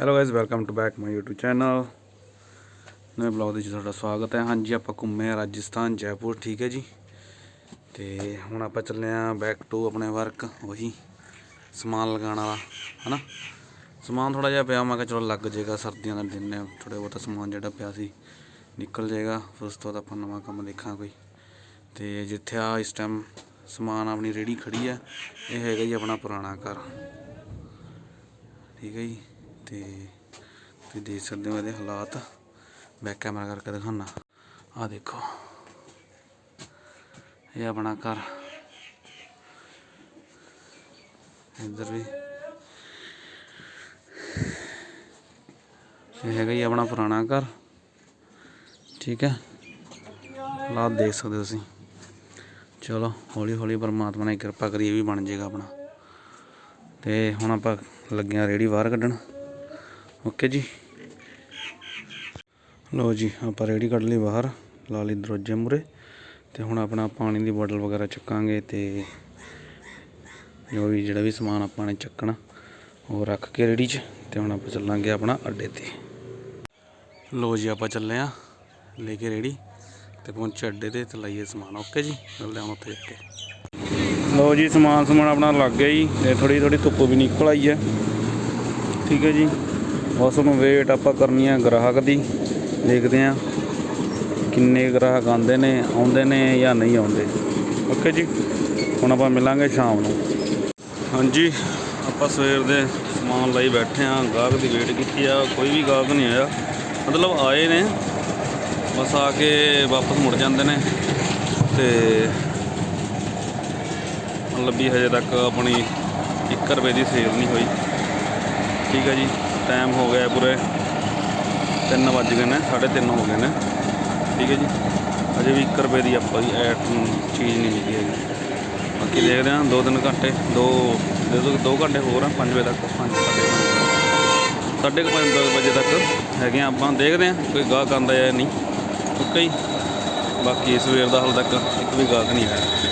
Hello guys welcome to back my YouTube channel ਨਵੇਂ blog ਦੇ ਵਿੱਚ ਤੁਹਾਡਾ ਸਵਾਗਤ ਹੈ। ਹਾਂਜੀ, ਆਪਾਂ ਘੁੰਮੇ ਆ ਰਾਜਸਥਾਨ, ਜੈਪੁਰ, ਠੀਕ ਹੈ ਜੀ? ਤੇ ਹੁਣ ਆਪਾਂ ਚੱਲੇ ਆ ਬੈਕ ਟੂ ਆਪਣੇ ਵਰਕ ਉਹੀ ਸਮਾਨ ਲਗਾਉਣ ਵਾਲਾ, ਹਨਾ? ਸਮਾਨ ਥੋੜਾ ਜਿਹਾ ਪਿਆ, ਮੈਂ ਕਿਹਾ ਚਲੋ ਲੱਗ ਜਾਏਗਾ ਸਰਦੀਆਂ ਦਾ ਦਿਨ ਨੇ ਥੋੜਾ ਬਹੁਤਾ ਸਮਾਨ ਜਿਹੜਾ ਪਿਆ ਸੀ, ਨਿਕਲ ਜਾਏਗਾ। ਫਿਰ ਉਸ ਤੋਂ ਬਾਅਦ ਆਪਾਂ ਨਵਾਂ ਕੰਮ ਦੇਖਾਂ ਕੋਈ। ਤੇ ਜਿੱਥੇ ਆ ਇਸ ਟਾਈਮ ਸਮਾਨ ਆਪਣੀ ਰੇੜੀ ਖੜੀ ਆ ਇਹ ਹੈਗਾ ਜੀ ਆਪਣਾ ਪੁਰਾਣਾ ਘਰ। ਠੀਕ ਹੈ ਜੀ? ਤੇ ਤੁਸੀਂ ਦੇਖ ਸਕਦੇ ਹੋ ਇਹਦੇ ਹਾਲਾਤ। ਬੈਕ ਕੈਮਰਾ ਕਰਕੇ ਦਿਖਾਣਾ ਆ ਦੇਖੋ। ਇਹ ਆਪਣਾ ਘਰ। ਇੱਧਰ ਵੀ। ਇਹ ਹੈਗਾ ਹੀ ਆਪਣਾ ਪੁਰਾਣਾ ਘਰ। ਠੀਕ ਹੈ। ਹਾਲਾਤ ਦੇਖ ਸਕਦੇ ਹੋ ਤੁਸੀਂ। ਚਲੋ, ਹੌਲੀ ਹੌਲੀ ਪਰਮਾਤਮਾ ਨੇ ਕਿਰਪਾ ਕਰੀ ਇਹ ਵੀ ਬਣ ਜਾਏਗਾ ਆਪਣਾ। ਤੇ ਹੁਣ ਆਪਾਂ ਲੱਗੇ ਆ ਰੇੜੀ ਬਾਹਰ ਕੱਢਣ। ਓਕੇ ਜੀ। ਲੋ ਜੀ, ਆਪਾਂ ਰੇੜੀ ਕੱਢ ਲਈ ਬਾਹਰ, ਲਾ ਲਈ ਦਰਵਾਜ਼ੇ ਮੂਰੇ ਤੇ ਹੁਣ ਆਪਣਾ ਪਾਣੀ ਦੀ ਬੋਤਲ ਵਗੈਰਾ ਚੱਕਾਂਗੇ ਤੇ ਜੋ ਵੀ ਜਿਹੜਾ ਵੀ ਸਮਾਨ ਆਪਾਂ ਨੇ ਚੱਕਣਾ, ਉਹ ਰੱਖ ਕੇ ਰੇੜੀ 'ਚ ਤੇ ਹੁਣ ਆਪਾਂ ਚੱਲਾਂਗੇ ਆਪਣਾ ਅੱਡੇ ਤੇ। ਲੋ ਜੀ, ਆਪਾਂ ਚੱਲੇ ਆ, ਲੈ ਕੇ ਰੇੜੀ ਤੇ ਪਹੁੰਚੇ ਅੱਡੇ ਤੇ ਤੇ ਲਾਈਏ ਸਮਾਨ। ਓਕੇ ਜੀ ਮਿਲਦੇ ਹਾਂ ਉੱਥੇ ਜਾ ਕੇ। ਲੋ ਜੀ ਸਮਾਨ ਸਮਾਨ ਆਪਣਾ ਲੱਗ ਗਿਆ ਜੀ, ਤੇ ਥੋੜੀ ਥੋੜੀ ਧੁੱਪ ਵੀ ਨਿਕਲ ਆਈ ਹੈ। ਠੀਕ ਹੈ ਜੀ। ਬਸ ਨੂੰ ਵੇਟ ਆਪਾਂ ਕਰਨੀ ਆ ਗ੍ਰਾਹਕ ਦੀ। ਦੇਖਦੇ ਆ ਕਿੰਨੇ ਗ੍ਰਾਹਕ ਆਉਂਦੇ ਨੇ ਆਉਂਦੇ ਨੇ ਜਾਂ ਨਹੀਂ ਆਉਂਦੇ। ਓਕੇ ਜੀ, ਹੁਣ ਆਪਾਂ ਮਿਲਾਂਗੇ ਸ਼ਾਮ ਨੂੰ। ਹਾਂਜੀ, ਆਪਾਂ ਸਵੇਰ ਦੇ ਸਮਾਨ ਲਈ ਬੈਠੇ ਆ ਗਾਹਕ ਦੀ ਵੇਟ ਕੀਤੀ ਆ, ਕੋਈ ਵੀ ਗਾਹਕ ਨਹੀਂ ਆਇਆ। ਮਤਲਬ ਆਏ ਨੇ, ਬਸ ਆ ਕੇ ਵਾਪਸ ਮੁੜ ਜਾਂਦੇ ਨੇ। ਤੇ ਮਤਲਬ ਵੀ ਹਜੇ ਤੱਕ ਆਪਣੀ 1 ਰੁਪਏ ਦੀ ਸੇਲ ਨਹੀਂ ਹੋਈ। ਠੀਕ ਹੈ ਜੀ। ਟਾਈਮ ਹੋ ਗਿਆ ਪੂਰੇ 3 ਵੱਜ ਗਏ ਨੇ 3:30 ਹੋ ਗਏ ਨੇ। ਠੀਕ ਹੈ ਜੀ। ਅਜੇ ਵੀ 1 ਰੁਪਏ ਦੀ ਆਪਾਂ ਦੀ ਐਟ ਚੀਜ਼ ਨਹੀਂ ਮਿਲੀ ਹੈਗੀ। ਬਾਕੀ ਦੇਖਦੇ ਹਾਂ 2-3 ਘੰਟੇ 2 ਦੇ ਦੋ 2 ਘੰਟੇ ਹੋਰ ਆ 5 ਵਜੇ ਤੱਕ 5 ਸਾਢੇ ਕੁ ਪੰਜ ਦਸ ਵਜੇ ਤੱਕ ਹੈਗੇ ਆ ਆਪਾਂ, ਦੇਖਦੇ ਹਾਂ ਕੋਈ ਗਾਹਕ ਆਉਂਦਾ ਜਾਂ ਨਹੀਂ। ਓਕੇ ਜੀ। ਬਾਕੀ ਸਵੇਰ ਦਾ ਹਾਲ ਤੱਕ ਇੱਕ ਵੀ ਗਾਹਕ ਨਹੀਂ ਆਇਆ।